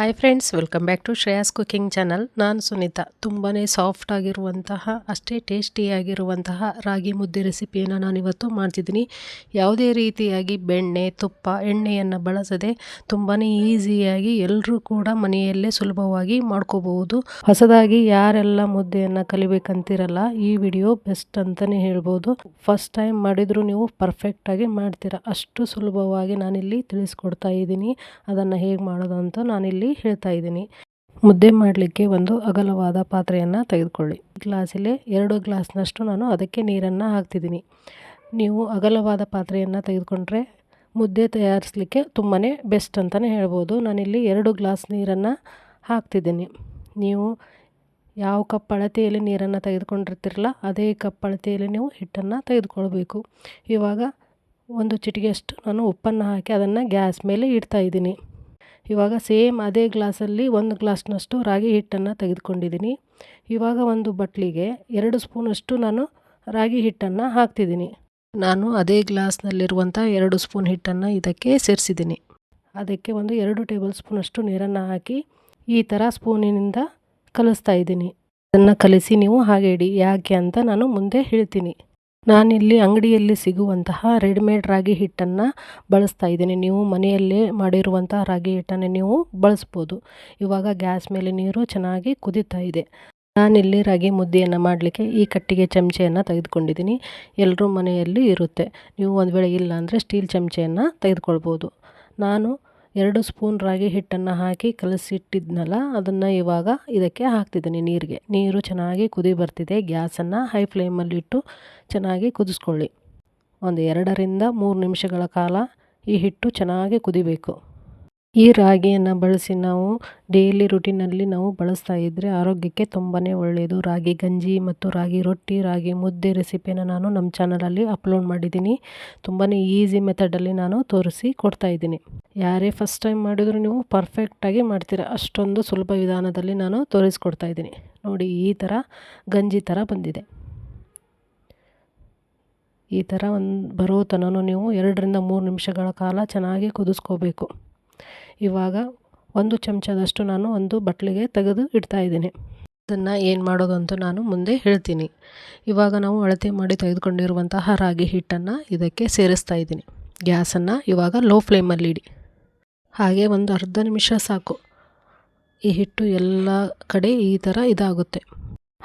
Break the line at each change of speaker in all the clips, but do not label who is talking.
Hi friends welcome back to Shreyas cooking channel ನಾನು ಸುನೀತಾ. ತುಂಬಾ soft ಆಗಿರುವಂತಹ, ಅಷ್ಟೇ ಟೇಸ್ಟಿಯಾಗಿರುವಂತಹ ರಾಗಿ ಮುದ್ದೆ ರೆಸಿಪಿಯನ್ನು ನಾನಿವತ್ತು ಮಾಡ್ತಿದ್ದೀನಿ. ಯಾವುದೇ ರೀತಿಯಾಗಿ ಬೆಣ್ಣೆ, ತುಪ್ಪ, ಎಣ್ಣೆಯನ್ನು ಬಳಸದೆ ತುಂಬಾ ಈಸಿಯಾಗಿ ಎಲ್ಲರೂ ಕೂಡ ಮನೆಯಲ್ಲೇ ಸುಲಭವಾಗಿ ಮಾಡ್ಕೋಬಹುದು. ಹೊಸದಾಗಿ ಯಾರೆಲ್ಲ ಮುದ್ದೆಯನ್ನು ಕಲಿಬೇಕಂತಿರಲ್ಲ, ಈ ವಿಡಿಯೋ ಬೆಸ್ಟ್ ಅಂತಲೇ ಹೇಳ್ಬೋದು. ಫಸ್ಟ್ ಟೈಮ್ ಮಾಡಿದರೂ ನೀವು ಪರ್ಫೆಕ್ಟಾಗಿ ಮಾಡ್ತೀರಾ. ಅಷ್ಟು ಸುಲಭವಾಗಿ ನಾನಿಲ್ಲಿ ತಿಳಿಸ್ಕೊಡ್ತಾ ಇದ್ದೀನಿ. ಅದನ್ನು ಹೇಗೆ ಮಾಡೋದು ಅಂತ ನಾನಿಲ್ಲಿ ಹೇಳ್ತಾ ಇದ್ದೀನಿ. ಮುದ್ದೆ ಮಾಡಲಿಕ್ಕೆ ಒಂದು ಅಗಲವಾದ ಪಾತ್ರೆಯನ್ನು ತೆಗೆದುಕೊಳ್ಳಿ. ಗ್ಲಾಸಲ್ಲಿ ಎರಡು ಗ್ಲಾಸ್ನಷ್ಟು ನಾನು ಅದಕ್ಕೆ ನೀರನ್ನು ಹಾಕ್ತಿದ್ದೀನಿ. ನೀವು ಅಗಲವಾದ ಪಾತ್ರೆಯನ್ನು ತೆಗೆದುಕೊಂಡ್ರೆ ಮುದ್ದೆ ತಯಾರಿಸಲಿಕ್ಕೆ ತುಂಬಾ ಬೆಸ್ಟ್ ಅಂತಲೇ ಹೇಳ್ಬೋದು. ನಾನಿಲ್ಲಿ ಎರಡು ಗ್ಲಾಸ್ ನೀರನ್ನು ಹಾಕ್ತಿದ್ದೀನಿ. ನೀವು ಯಾವ ಕಪ್ ಅಳತೆಯಲ್ಲಿ ನೀರನ್ನು ತೆಗೆದುಕೊಂಡಿರ್ತಿರಲ್ಲ, ಅದೇ ಕಪ್ ಅಳತೆಯಲ್ಲಿ ನೀವು ಹಿಟ್ಟನ್ನು ತೆಗೆದುಕೊಳ್ಬೇಕು. ಇವಾಗ ಒಂದು ಚಿಟಿಗೆಯಷ್ಟು ನಾನು ಉಪ್ಪನ್ನು ಹಾಕಿ ಅದನ್ನು ಗ್ಯಾಸ್ ಮೇಲೆ ಇಡ್ತಾ ಇದ್ದೀನಿ. ಇವಾಗ ಸೇಮ್ ಅದೇ ಗ್ಲಾಸಲ್ಲಿ ಒಂದು ಗ್ಲಾಸ್ನಷ್ಟು ರಾಗಿ ಹಿಟ್ಟನ್ನು ತೆಗೆದುಕೊಂಡಿದ್ದೀನಿ. ಇವಾಗ ಒಂದು ಬಟ್ಲಿಗೆ ಎರಡು ಸ್ಪೂನಷ್ಟು ನಾನು ರಾಗಿ ಹಿಟ್ಟನ್ನು ಹಾಕ್ತಿದ್ದೀನಿ. ನಾನು ಅದೇ ಗ್ಲಾಸ್ನಲ್ಲಿರುವಂಥ ಎರಡು ಸ್ಪೂನ್ ಹಿಟ್ಟನ್ನು ಇದಕ್ಕೆ ಸೇರಿಸಿದ್ದೀನಿ. ಅದಕ್ಕೆ ಒಂದು ಎರಡು ಟೇಬಲ್ ಸ್ಪೂನಷ್ಟು ನೀರನ್ನು ಹಾಕಿ ಈ ಥರ ಸ್ಪೂನಿನಿಂದ ಕಲಿಸ್ತಾ ಇದ್ದೀನಿ. ಅದನ್ನು ಕಲಿಸಿ ನೀವು ಹಾಗೆ ಇಡಿ, ಯಾಕೆ ಅಂತ ನಾನು ಮುಂದೆ ಹೇಳ್ತೀನಿ. ನಾನಿಲ್ಲಿ ಅಂಗಡಿಯಲ್ಲಿ ಸಿಗುವಂತಹ ರೆಡಿಮೇಡ್ ರಾಗಿ ಹಿಟ್ಟನ್ನು ಬಳಸ್ತಾ ಇದ್ದೀನಿ. ನೀವು ಮನೆಯಲ್ಲೇ ಮಾಡಿರುವಂತಹ ರಾಗಿ ಹಿಟ್ಟನ್ನು ನೀವು ಬಳಸ್ಬೋದು. ಇವಾಗ ಗ್ಯಾಸ್ ಮೇಲೆ ನೀರು ಚೆನ್ನಾಗಿ ಕುದಿತಾ ಇದೆ. ನಾನಿಲ್ಲಿ ರಾಗಿ ಮುದ್ದೆಯನ್ನು ಮಾಡಲಿಕ್ಕೆ ಈ ಕಟ್ಟಿಗೆ ಚಮಚೆಯನ್ನು ತೆಗೆದುಕೊಂಡಿದ್ದೀನಿ. ಎಲ್ಲರೂ ಮನೆಯಲ್ಲಿ ಇರುತ್ತೆ. ನೀವು ಒಂದು ವೇಳೆ ಇಲ್ಲ ಅಂದರೆ ಸ್ಟೀಲ್ ಚಮಚೆಯನ್ನು ತೆಗೆದುಕೊಳ್ಬೋದು. ನಾನು ಎರಡು ಸ್ಪೂನ್ ರಾಗಿ ಹಿಟ್ಟನ್ನು ಹಾಕಿ ಕಲಸಿಟ್ಟಿದ್ನಲ್ಲ, ಅದನ್ನು ಇವಾಗ ಇದಕ್ಕೆ ಹಾಕ್ತಿದ್ದೀನಿ ನೀರಿಗೆ. ನೀರು ಚೆನ್ನಾಗಿ ಕುದಿ ಬರ್ತಿದೆ, ಗ್ಯಾಸನ್ನು ಹೈ ಫ್ಲೇಮಲ್ಲಿಟ್ಟು ಚೆನ್ನಾಗಿ ಕುದಿಸ್ಕೊಳ್ಳಿ. ಒಂದು ಎರಡರಿಂದ ಮೂರು ನಿಮಿಷಗಳ ಕಾಲ ಈ ಹಿಟ್ಟು ಚೆನ್ನಾಗಿ ಕುದಿಬೇಕು. ಈ ರಾಗಿಯನ್ನು ಬಳಸಿ ನಾವು ಡೈಲಿ ರುಟೀನಲ್ಲಿ ನಾವು ಬಳಸ್ತಾ ಇದ್ದರೆ ಆರೋಗ್ಯಕ್ಕೆ ತುಂಬಾ ಒಳ್ಳೆಯದು ರಾಗಿ ಗಂಜಿ ಮತ್ತು ರಾಗಿ ರೊಟ್ಟಿ, ರಾಗಿ ಮುದ್ದೆ ರೆಸಿಪಿಯನ್ನು ನಾನು ನಮ್ಮ ಚಾನಲಲ್ಲಿ ಅಪ್ಲೋಡ್ ಮಾಡಿದ್ದೀನಿ. ತುಂಬಾ ಈಸಿ ಮೆಥಡಲ್ಲಿ ನಾನು ತೋರಿಸಿ ಕೊಡ್ತಾ ಇದ್ದೀನಿ. ಯಾರೇ ಫಸ್ಟ್ ಟೈಮ್ ಮಾಡಿದರೂ ನೀವು ಪರ್ಫೆಕ್ಟಾಗಿ ಮಾಡ್ತೀರ. ಅಷ್ಟೊಂದು ಸುಲಭ ವಿಧಾನದಲ್ಲಿ ನಾನು ತೋರಿಸ್ಕೊಡ್ತಾ ಇದ್ದೀನಿ. ನೋಡಿ, ಈ ಥರ ಗಂಜಿ ಥರ ಬಂದಿದೆ. ಈ ಥರ ಒಂದು ಬರೋ ತನೂ ನೀವು ಎರಡರಿಂದ ಮೂರು ನಿಮಿಷಗಳ ಕಾಲ ಚೆನ್ನಾಗಿ ಕುದಿಸ್ಕೋಬೇಕು. ಇವಾಗ ಒಂದು ಚಮಚದಷ್ಟು ನಾನು ಒಂದು ಬಟ್ಲಿಗೆ ತೆಗೆದು ಇಡ್ತಾ ಇದ್ದೀನಿ. ಅದನ್ನು ಏನು ಮಾಡೋದು ಅಂತ ನಾನು ಮುಂದೆ ಹೇಳ್ತೀನಿ. ಇವಾಗ ನಾವು ಅಳತೆ ಮಾಡಿ ತೆಗೆದುಕೊಂಡಿರುವಂತಹ ರಾಗಿ ಹಿಟ್ಟನ್ನು ಇದಕ್ಕೆ ಸೇರಿಸ್ತಾ ಇದ್ದೀನಿ. ಗ್ಯಾಸನ್ನು ಇವಾಗ ಲೋ ಫ್ಲೇಮಲ್ಲಿ ಇಡಿ. ಹಾಗೆ ಒಂದು ಅರ್ಧ ನಿಮಿಷ ಸಾಕು. ಈ ಹಿಟ್ಟು ಎಲ್ಲ ಕಡೆ ಈ ಥರ ಇದಾಗುತ್ತೆ.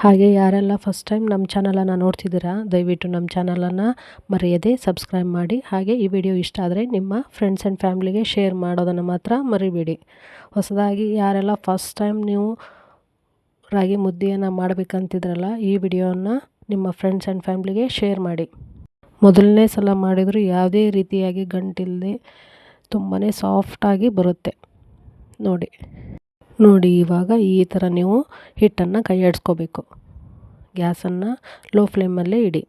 ಹಾಗೆ ಯಾರೆಲ್ಲ ಫಸ್ಟ್ ಟೈಮ್ ನಮ್ಮ ಚಾನಲನ್ನು ನೋಡ್ತಿದ್ದೀರಾ, ದಯವಿಟ್ಟು ನಮ್ಮ ಚಾನಲನ್ನು ಮರೆಯದೆ ಸಬ್ಸ್ಕ್ರೈಬ್ ಮಾಡಿ. ಹಾಗೆ ಈ ವಿಡಿಯೋ ಇಷ್ಟ ಆದರೆ ನಿಮ್ಮ ಫ್ರೆಂಡ್ಸ್ ಆ್ಯಂಡ್ ಫ್ಯಾಮ್ಲಿಗೆ ಶೇರ್ ಮಾಡೋದನ್ನು ಮಾತ್ರ ಮರಿಬೇಡಿ. ಹೊಸದಾಗಿ ಯಾರೆಲ್ಲ ಫಸ್ಟ್ ಟೈಮ್ ನೀವು ರಾಗಿ ಮುದ್ದೆಯನ್ನು ಮಾಡಬೇಕಂತಿದ್ರಲ್ಲ, ಈ ವಿಡಿಯೋನ ನಿಮ್ಮ ಫ್ರೆಂಡ್ಸ್ ಆ್ಯಂಡ್ ಫ್ಯಾಮ್ಲಿಗೆ ಶೇರ್ ಮಾಡಿ. ಮೊದಲನೇ ಸಲ ಮಾಡಿದರೂ ಯಾವುದೇ ರೀತಿಯಾಗಿ ಗಂಟಿಲ್ಲದೆ ತುಂಬಾ ಸಾಫ್ಟಾಗಿ ಬರುತ್ತೆ. ನೋಡಿ. ನೋಡಿ, ಇವಾಗ ಈ ಥರ ನೀವು ಹಿಟ್ಟನ್ನು ಕೈ ಆಡಿಸ್ಕೋಬೇಕು ಗ್ಯಾಸನ್ನು ಲೋ ಫ್ಲೇಮಲ್ಲೇ ಇಡಿ.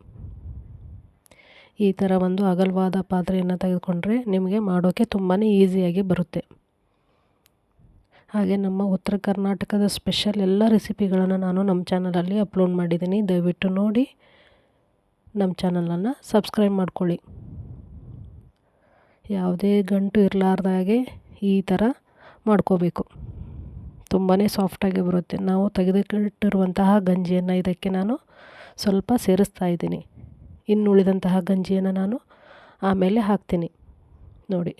ಈ ಥರ ಒಂದು ಅಗಲವಾದ ಪಾತ್ರೆಯನ್ನು ತೆಗೆದುಕೊಂಡ್ರೆ ನಿಮಗೆ ಮಾಡೋಕ್ಕೆ ತುಂಬಾ ಈಸಿಯಾಗಿ ಬರುತ್ತೆ. ಹಾಗೆ ನಮ್ಮ ಉತ್ತರ ಕರ್ನಾಟಕದ ಸ್ಪೆಷಲ್ ಎಲ್ಲ ರೆಸಿಪಿಗಳನ್ನು ನಾನು ನಮ್ಮ ಚಾನಲಲ್ಲಿ ಅಪ್ಲೋಡ್ ಮಾಡಿದ್ದೀನಿ. ದಯವಿಟ್ಟು ನೋಡಿ, ನಮ್ಮ ಚಾನಲನ್ನು ಸಬ್ಸ್ಕ್ರೈಬ್ ಮಾಡ್ಕೊಳ್ಳಿ. ಯಾವುದೇ ಗಂಟು ಇರಲಾರ್ದಾಗೆ ಈ ಥರ ಮಾಡ್ಕೋಬೇಕು. ತುಂಬಾ ಸಾಫ್ಟಾಗಿ ಬರುತ್ತೆ. ನಾವು ತೆಗೆದುಕಿಟ್ಟಿರುವಂತಹ ಗಂಜಿಯನ್ನು ಇದಕ್ಕೆ ನಾನು ಸ್ವಲ್ಪ ಸೇರಿಸ್ತಾ ಇದ್ದೀನಿ. ಇನ್ನು ಉಳಿದಂತಹ ಗಂಜಿಯನ್ನು ನಾನು ಆಮೇಲೆ ಹಾಕ್ತೀನಿ. ನೋಡಿ.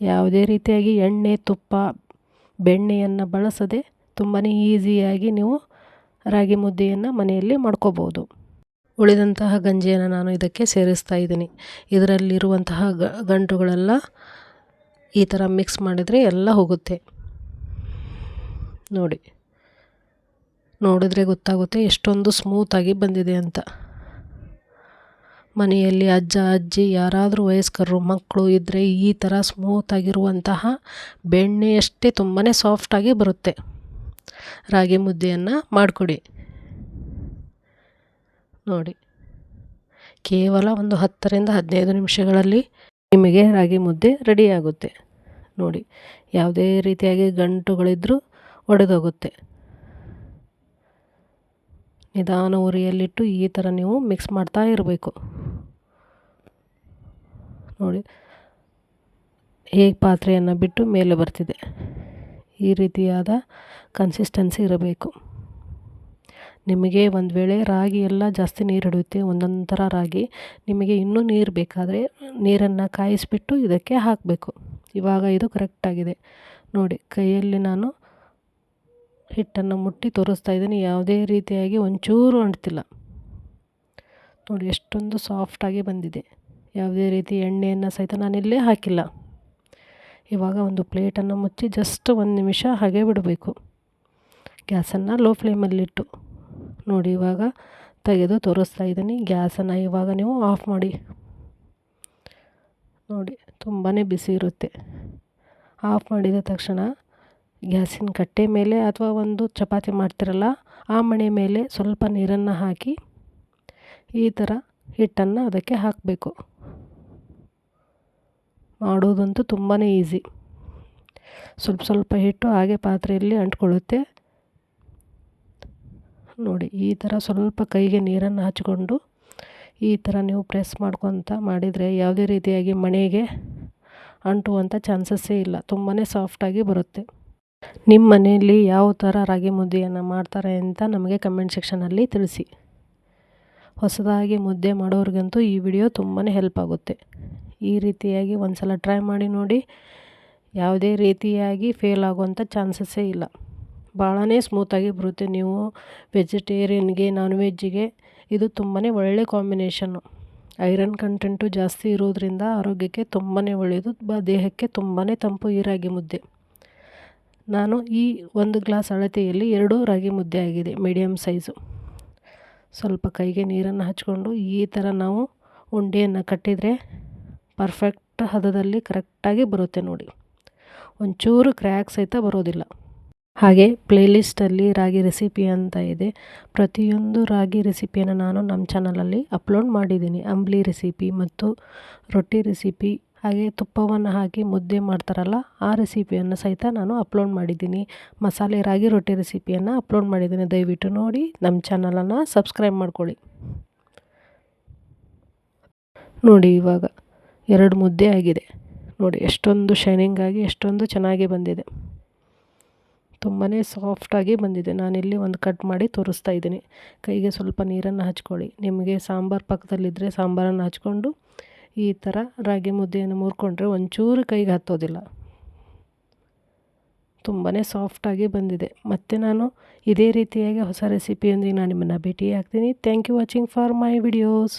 ಯಾವುದೇ ರೀತಿಯಾಗಿ ಎಣ್ಣೆ, ತುಪ್ಪ, ಬೆಣ್ಣೆಯನ್ನು ಬಳಸದೆ ತುಂಬಾ ಈಸಿಯಾಗಿ ನೀವು ರಾಗಿ ಮುದ್ದೆಯನ್ನು ಮನೆಯಲ್ಲಿ ಮಾಡ್ಕೋಬೋದು. ಉಳಿದಂತಹ ಗಂಜಿಯನ್ನು ನಾನು ಇದಕ್ಕೆ ಸೇರಿಸ್ತಾ ಇದ್ದೀನಿ. ಇದರಲ್ಲಿರುವಂತಹ ಗಂಟುಗಳೆಲ್ಲ ಈ ಥರ ಮಿಕ್ಸ್ ಮಾಡಿದರೆ ಎಲ್ಲ ಹೋಗುತ್ತೆ. ನೋಡಿ. ನೋಡಿದ್ರೆ ಗೊತ್ತಾಗುತ್ತೆ ಎಷ್ಟೊಂದು ಸ್ಮೂತಾಗಿ ಬಂದಿದೆ ಅಂತ. ಮನೆಯಲ್ಲಿ ಅಜ್ಜ, ಅಜ್ಜಿ, ಯಾರಾದರೂ ವಯಸ್ಕರು, ಮಕ್ಕಳು ಇದ್ದರೆ ಈ ಥರ ಸ್ಮೂತಾಗಿರುವಂತಹ ಬೆಣ್ಣೆಯಷ್ಟೇ ತುಂಬಾ ಸಾಫ್ಟಾಗಿ ಬರುತ್ತೆ. ರಾಗಿ ಮುದ್ದೆಯನ್ನು ಮಾಡಿಕೊಡಿ. ನೋಡಿ. ಕೇವಲ ಒಂದು ಹತ್ತರಿಂದ ಹದಿನೈದು ನಿಮಿಷಗಳಲ್ಲಿ ನಿಮಗೆ ರಾಗಿ ಮುದ್ದೆ ರೆಡಿಯಾಗುತ್ತೆ ನೋಡಿ. ಯಾವುದೇ ರೀತಿಯಾಗಿ ಗಂಟುಗಳಿದ್ದರೂ ಒಡೆದೋಗುತ್ತೆ. ನಿಧಾನ ಉರಿಯಲ್ಲಿಟ್ಟು ಈ ಥರ ನೀವು ಮಿಕ್ಸ್ ಮಾಡ್ತಾ ಇರಬೇಕು. ನೋಡಿ. ಹೇಗೆ ಪಾತ್ರೆಯನ್ನು ಬಿಟ್ಟು ಮೇಲೆ ಬರ್ತಿದೆ. ಈ ರೀತಿಯಾದ ಕನ್ಸಿಸ್ಟೆನ್ಸಿ ಇರಬೇಕು. ನಿಮಗೆ ಒಂದು ವೇಳೆ ರಾಗಿ ಎಲ್ಲ ಜಾಸ್ತಿ ನೀರು ಹಿಡಿಯುತ್ತೆ, ಒಂದೊಂದು ಥರ ರಾಗಿ ನಿಮಗೆ ಇನ್ನೂ ನೀರು ಬೇಕಾದರೆ ನೀರನ್ನು ಕಾಯಿಸಿಬಿಟ್ಟು ಇದಕ್ಕೆ ಹಾಕಬೇಕು. ಇವಾಗ ಇದು ಕರೆಕ್ಟಾಗಿದೆ ನೋಡಿ, ಕೈಯಲ್ಲಿ ನಾನು ಹಿಟ್ಟನ್ನು ಮುಟ್ಟಿ ತೋರಿಸ್ತಾ ಇದ್ದೀನಿ. ಯಾವುದೇ ರೀತಿಯಾಗಿ ಒಂಚೂರು ಅಂಟ್ತಿಲ್ಲ ನೋಡಿ, ಎಷ್ಟೊಂದು ಸಾಫ್ಟಾಗಿ ಬಂದಿದೆ. ಯಾವುದೇ ರೀತಿ ಎಣ್ಣೆಯನ್ನು ಸಹಿತ ನಾನಿಲ್ಲೇ ಹಾಕಿಲ್ಲ. ಇವಾಗ ಒಂದು ಪ್ಲೇಟನ್ನು ಮುಚ್ಚಿ ಜಸ್ಟ್ ಒಂದು ನಿಮಿಷ ಹಾಗೆ ಬಿಡಬೇಕು. ಗ್ಯಾಸನ್ನು ಲೋ ಫ್ಲೇಮಲ್ಲಿಟ್ಟು ನೋಡಿ, ಇವಾಗ ತೆಗೆದು ತೋರಿಸ್ತಾ ಇದ್ದೀನಿ. ಗ್ಯಾಸನ್ನು ಇವಾಗ ನೀವು ಆಫ್ ಮಾಡಿ. ನೋಡಿ ತುಂಬಾ ಬಿಸಿ ಇರುತ್ತೆ. ಆಫ್ ಮಾಡಿದ ತಕ್ಷಣ ಗ್ಯಾಸಿನ ಕಟ್ಟೆ ಮೇಲೆ ಅಥವಾ ಒಂದು ಚಪಾತಿ ಮಾಡ್ತಿರಲ್ಲ, ಆ ಮಣೆ ಮೇಲೆ ಸ್ವಲ್ಪ ನೀರನ್ನು ಹಾಕಿ ಈ ಥರ ಹಿಟ್ಟನ್ನು ಅದಕ್ಕೆ ಹಾಕಬೇಕು. ಮಾಡೋದಂತೂ ತುಂಬಾ ಈಸಿ. ಸ್ವಲ್ಪ ಸ್ವಲ್ಪ ಹಿಟ್ಟು ಹಾಗೆ ಪಾತ್ರೆಯಲ್ಲಿ ಅಂಟ್ಕೊಳ್ಳುತ್ತೆ. ನೋಡಿ, ಈ ಥರ ಸ್ವಲ್ಪ ಕೈಗೆ ನೀರನ್ನು ಹಚ್ಕೊಂಡು ಈ ಥರ ನೀವು ಪ್ರೆಸ್ ಮಾಡ್ಕೊತ ಮಾಡಿದರೆ ಯಾವುದೇ ರೀತಿಯಾಗಿ ಮಣೆಗೆ ಅಂಟುವಂಥ ಚಾನ್ಸಸ್ಸೇ ಇಲ್ಲ. ತುಂಬಾ ಸಾಫ್ಟಾಗಿ ಬರುತ್ತೆ. ನಿಮ್ಮ ಮನೆಯಲ್ಲಿ ಯಾವ ಥರ ರಾಗಿ ಮುದ್ದೆಯನ್ನು ಮಾಡ್ತಾರೆ ಅಂತ ನಮಗೆ ಕಮೆಂಟ್ ಸೆಕ್ಷನಲ್ಲಿ ತಿಳಿಸಿ. ಹೊಸದಾಗಿ ಮುದ್ದೆ ಮಾಡೋರಿಗಂತೂ ಈ ವಿಡಿಯೋ ತುಂಬಾ ಹೆಲ್ಪ್ ಆಗುತ್ತೆ. ಈ ರೀತಿಯಾಗಿ ಒಂದು ಸಲ ಟ್ರೈ ಮಾಡಿ ನೋಡಿ ಯಾವುದೇ ರೀತಿಯಾಗಿ ಫೇಲ್ ಆಗುವಂಥ ಚಾನ್ಸಸ್ಸೇ ಇಲ್ಲ. ಭಾಳನೇ ಸ್ಮೂತಾಗಿ ಬರುತ್ತೆ. ನೀವು ವೆಜಿಟೇರಿಯನ್ಗೆ ನಾನ್ ವೆಜ್ಜಿಗೆ ಇದು ತುಂಬಾ ಒಳ್ಳೆ ಕಾಂಬಿನೇಷನ್ನು ಐರನ್ ಕಂಟೆಂಟು ಜಾಸ್ತಿ ಇರೋದರಿಂದ ಆರೋಗ್ಯಕ್ಕೆ ತುಂಬಾ ಒಳ್ಳೆಯದು ಬ ದೇಹಕ್ಕೆ ತುಂಬಾ ತಂಪು, ಈ ರಾಗಿ ಮುದ್ದೆ. ನಾನು ಈ ಒಂದು ಗ್ಲಾಸ್ ಅಳತೆಯಲ್ಲಿ ಎರಡು ರಾಗಿ ಮುದ್ದೆ ಆಗಿದೆ ಮೀಡಿಯಮ್ ಸೈಜು ಸ್ವಲ್ಪ ಕೈಗೆ ನೀರನ್ನು ಹಚ್ಕೊಂಡು ಈ ಥರ ನಾವು ಉಂಡೆಯನ್ನು ಕಟ್ಟಿದರೆ ಪರ್ಫೆಕ್ಟ್ ಹದದಲ್ಲಿ ಕರೆಕ್ಟಾಗಿ ಬರುತ್ತೆ ನೋಡಿ. ಒಂಚೂರು ಕ್ರ್ಯಾಕ್ ಸಹಿತ ಬರೋದಿಲ್ಲ. ಹಾಗೆ ಪ್ಲೇಲಿಸ್ಟಲ್ಲಿ ರಾಗಿ ರೆಸಿಪಿ ಅಂತ ಇದೆ. ಪ್ರತಿಯೊಂದು ರಾಗಿ ರೆಸಿಪಿಯನ್ನು ನಾನು ನಮ್ಮ ಚಾನಲಲ್ಲಿ ಅಪ್ಲೋಡ್ ಮಾಡಿದ್ದೀನಿ. ಅಂಬ್ಲಿ ರೆಸಿಪಿ ಮತ್ತು ರೊಟ್ಟಿ ರೆಸಿಪಿ, ಹಾಗೆ ತುಪ್ಪವನ್ನು ಹಾಕಿ ಮುದ್ದೆ ಮಾಡ್ತಾರಲ್ಲ, ಆ ರೆಸಿಪಿಯನ್ನು ಸಹಿತ ನಾನು ಅಪ್ಲೋಡ್ ಮಾಡಿದ್ದೀನಿ. ಮಸಾಲೆ ರಾಗಿ ರೊಟ್ಟಿ ರೆಸಿಪಿಯನ್ನು ಅಪ್ಲೋಡ್ ಮಾಡಿದ್ದೀನಿ. ದಯವಿಟ್ಟು ನೋಡಿ, ನಮ್ಮ ಚಾನಲನ್ನು ಸಬ್ಸ್ಕ್ರೈಬ್ ಮಾಡ್ಕೊಳ್ಳಿ. ನೋಡಿ ಇವಾಗ ಎರಡು ಮುದ್ದೆ ಆಗಿದೆ. ನೋಡಿ, ಎಷ್ಟೊಂದು ಶೈನಿಂಗ್ ಆಗಿ, ಎಷ್ಟೊಂದು ಚೆನ್ನಾಗಿ ಬಂದಿದೆ. ತುಂಬಾ ಸಾಫ್ಟಾಗಿ ಬಂದಿದೆ. ನಾನಿಲ್ಲಿ ಒಂದು ಕಟ್ ಮಾಡಿ ತೋರಿಸ್ತಾ ಇದ್ದೀನಿ. ಕೈಗೆ ಸ್ವಲ್ಪ ನೀರನ್ನು ಹಚ್ಕೊಳ್ಳಿ. ನಿಮಗೆ ಸಾಂಬಾರು ಪಕ್ಕದಲ್ಲಿದ್ದರೆ ಸಾಂಬಾರನ್ನು ಹಚ್ಕೊಂಡು ಈ ಥರ ರಾಗಿ ಮುದ್ದೆಯನ್ನು ಮುರ್ಕೊಂಡ್ರೆ ಒಂಚೂರು ಕೈಗೆ ಹತ್ತೋದಿಲ್ಲ. ತುಂಬಾ ಸಾಫ್ಟಾಗಿ ಬಂದಿದೆ. ಮತ್ತು ನಾನು ಇದೇ ರೀತಿಯಾಗಿ ಹೊಸ ರೆಸಿಪಿಯೊಂದಿಗೆ ನಾನು ನಿಮ್ಮನ್ನು ಭೇಟಿ ಆಗ್ತೀನಿ thank you watching for my videos